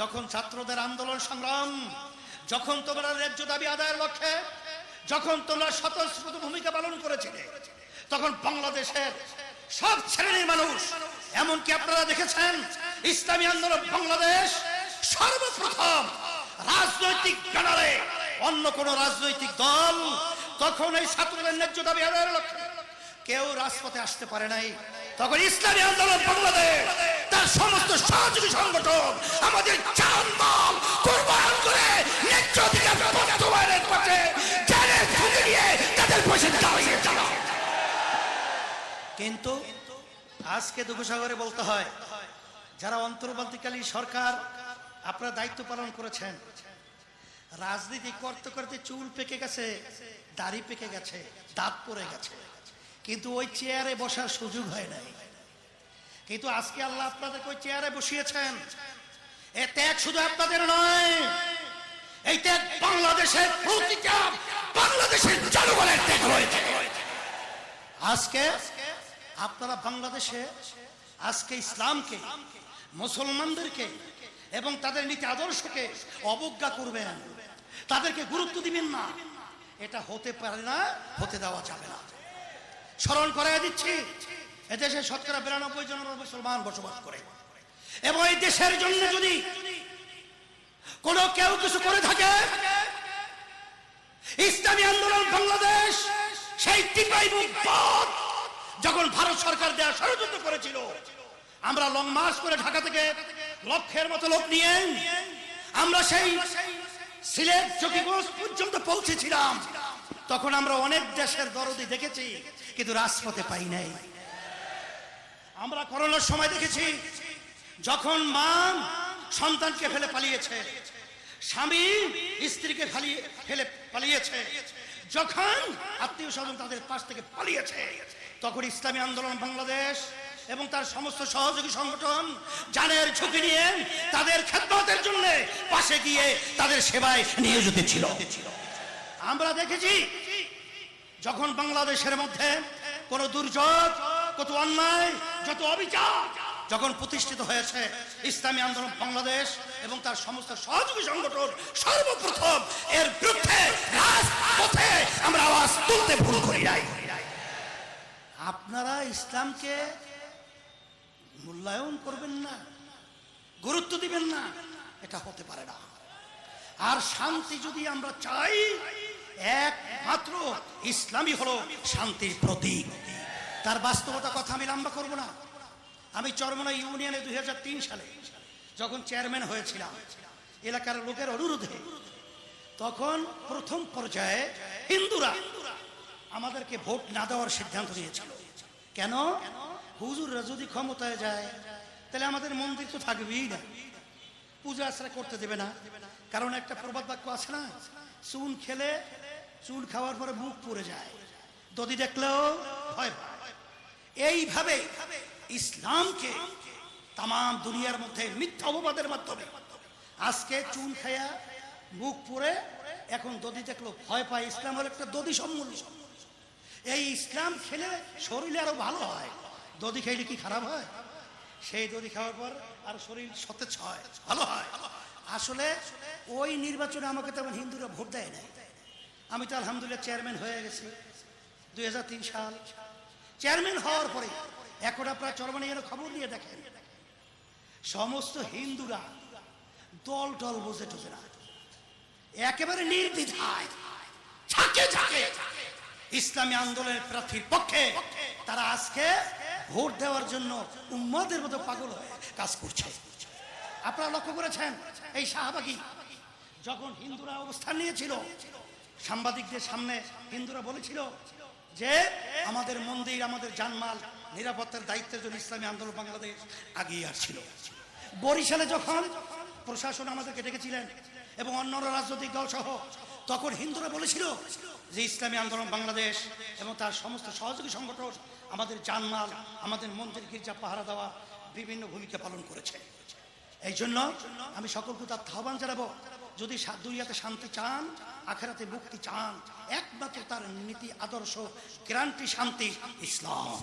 যখন ছাত্রদের আন্দোলন সংগ্রাম, যখন তোমরা ন্যায্য দাবি আদায়ের লক্ষ্যে, যখন তোমরা স্বতঃস্ফূর্ত ভূমিকা পালন করেছিলে, তখন বাংলাদেশের সব শ্রেণির মানুষ, এমনকি আপনারা দেখেছেন, ইসলামী আন্দোলন বাংলাদেশ সর্বপ্রথম রাজনৈতিক ব্যানারে অন্য কোন রাজনৈতিক দল তখন এই ছাত্রদের ন্যায্য দাবি আদায়ের লক্ষ্যে কেউ রাজপথে আসতে পারে নাই। তখন ইসলামী আন্দোলন বাংলাদেশ সমস্ত সহযোগী সংগঠন আমাদের জানমাল কোরবান করে। কিন্তু আজকে দুঃখসাগরে বলতে হয়, যারা অন্তর্বর্তীকালীন সরকার আপনারা দায়িত্ব পালন করেছেন, রাজনীতি করতে করতে চুল পেকে গেছে, দাড়ি পেকে গেছে, দাঁত পড়ে গেছে কিন্তু ওই চেয়ারে বসার সুযোগ হয় নাই কিন্তু আজকে আল্লাহ আপনাদেরকে ওই চেয়ারে বসিয়েছেন। এ ত্যাগ শুধু আপনাদের নয়, এই ত্যাগ বাংলাদেশের প্রতিটা বাংলাদেশের জনগণের ত্যাগ রয়েছে আজকে আপনারা বাংলাদেশে, আজকে ইসলামকে, মুসলমানদেরকে এবং তাদের নীতি আদর্শকে অবজ্ঞা করবেন। তাদেরকে গুরুত্ব দিবেন না। এটা হতে পারে না, হতে দেওয়া যাবে না। স্মরণ করাই দিচ্ছি এদেশে শতকরা বিরানব্বই জন মুসলমান বসবাস করে। এবং এই দেশের জন্য যদি কোনো কেউ কিছু করে থাকে, ইসলামী আন্দোলন বাংলাদেশ সেই টিপাই যখন ভারত সরকার দেওয়া ষড়যন্ত্র করেছিল, আমরা লং মার্চ করে ঢাকা থেকে লক্ষের মতো লোক নিয়ে আমরা সেই সিলেট চকিগঞ্জ পর্যন্ত পৌঁছেছিলাম। তখন আমরা অনেক দেশের দরদি দেখেছি, কিন্তু রাজপথে পাই নাই। আমরা করোনার সময় দেখেছি, যখন মা সন্তানকে ফেলে পালিয়েছে, স্বামী স্ত্রীকে ফালিয়ে ফেলে পালিয়েছে, যখন আত্মীয় স্বজন তাদের পাশ থেকে পালিয়েছে, তখন ইসলামী আন্দোলন বাংলাদেশ এবং তার সমস্ত সহযোগী সংগঠন জানের ঝুঁকি নিয়ে তাদের খেদমতের জন্য পাশে গিয়ে তাদের সেবায় নিয়োজিত ছিল। আমরা দেখেছি, যখন বাংলাদেশের মধ্যে কোন দুর্যোগ কত অন্যায়, যত অবিচার যখন প্রতিষ্ঠিত হয়েছে ইসলামী আন্দোলন বাংলাদেশ এবং তার সমস্ত সহযোগী সংগঠন সর্বপ্রথম এর বিরুদ্ধে রাজপথে আমরা আওয়াজ তুলতে ভুল করি নাই। আপনারা ইসলামকে মূল্যায়ন করবেন না, গুরুত্ব দিবেন না, এটা হতে পারে না। আর শান্তি যদি আমরা চাই, একমাত্র ইসলামই হলো শান্তির প্রতীক। তার বাস্তবতা কথা আমি লম্বা করব না। আমি চরমনা ইউনিয়নে দু হাজার তিন সালে যখন চেয়ারম্যান হয়েছিলাম, এলাকার লোকের অনুরোধে, তখন প্রথম পর্যায়ে হিন্দুরা আমাদেরকে ভোট না দেওয়ার সিদ্ধান্ত নিয়েছিল। কেন? হুজুররা যদি ক্ষমতায় যায়, তাহলে আমাদের মন্দির তো থাকবেই না। পূজা আশ্রা করতে দেবে না। কারণ একটা প্রবাদ বাক্য আছে না, চুন খেলে চুন খাওয়ার পরে মুখ পড়ে যায়। দদি দেখলেও ভয় পায়। এইভাবে ইসলামকে তাম দুনিয়ার মধ্যে মিথ্যা অপবাদের মাধ্যমে আজকে চুন খায়া মুখ পরে এখন দদি দেখল, ভয় পায়, ইসলাম হলো একটা দদি সম্মূল্য এই ইসলাম খেলে শরীরে আরও ভালো হয়। দদি খাইলে কি খারাপ হয়? সেই দদি খাওয়ার পর আর শরীর সতেজ হয়, ভালো হয়। আসলে ওই নির্বাচনে আমাকে তেমন হিন্দুরা ভোট দেয় নাই। আমি তো আলহামদুলিল্লাহ চেয়ারম্যান হয়ে গেছি। দুই হাজার তিন সাল চেয়ারম্যান হওয়ার পরে এখন আপনারা চরমানি যেন খবর নিয়ে দেখেন, সমস্ত হিন্দুরা দল টল বোঝে টোঝে না। একেবারে ঝাঁকে ইসলামী আন্দোলনের প্রার্থীর পক্ষে তারা আজকে ভোট দেওয়ার জন্য উম্মাদের মতো পাগল হয়ে কাজ করছে। আপনারা লক্ষ্য করেছেন এই শাহবাগী যখন হিন্দুরা অবস্থান নিয়েছিল, সাংবাদিকদের সামনে হিন্দুরা বলেছিল যে আমাদের মন্দির, আমাদের জানমাল নিরাপত্তার দায়িত্বের জন্য ইসলামী আন্দোলন বাংলাদেশ আগিয়ে আসছিল। বরিশালে যখন প্রশাসন আমাদেরকে ডেকেছিলেন এবং অন্যান্য রাজনৈতিক দল সহ তখন হিন্দুরা বলেছিল যে ইসলামী আন্দোলন বাংলাদেশ এবং তার সমস্ত সহযোগী সংগঠন আমাদের জানমাল, আমাদের মন্দির গির্জা পাহারা দেওয়া বিভিন্ন ভূমিকা পালন করেছে। এই জন্য আমি সকলকে তার আহ্বান জানাব। যদি দুনিয়াতে শান্তি চান, আখেরাতে মুক্তি চান, একমাত্র তার নীতি, আদর্শ গ্রান্টি শান্তি, ইসলাম।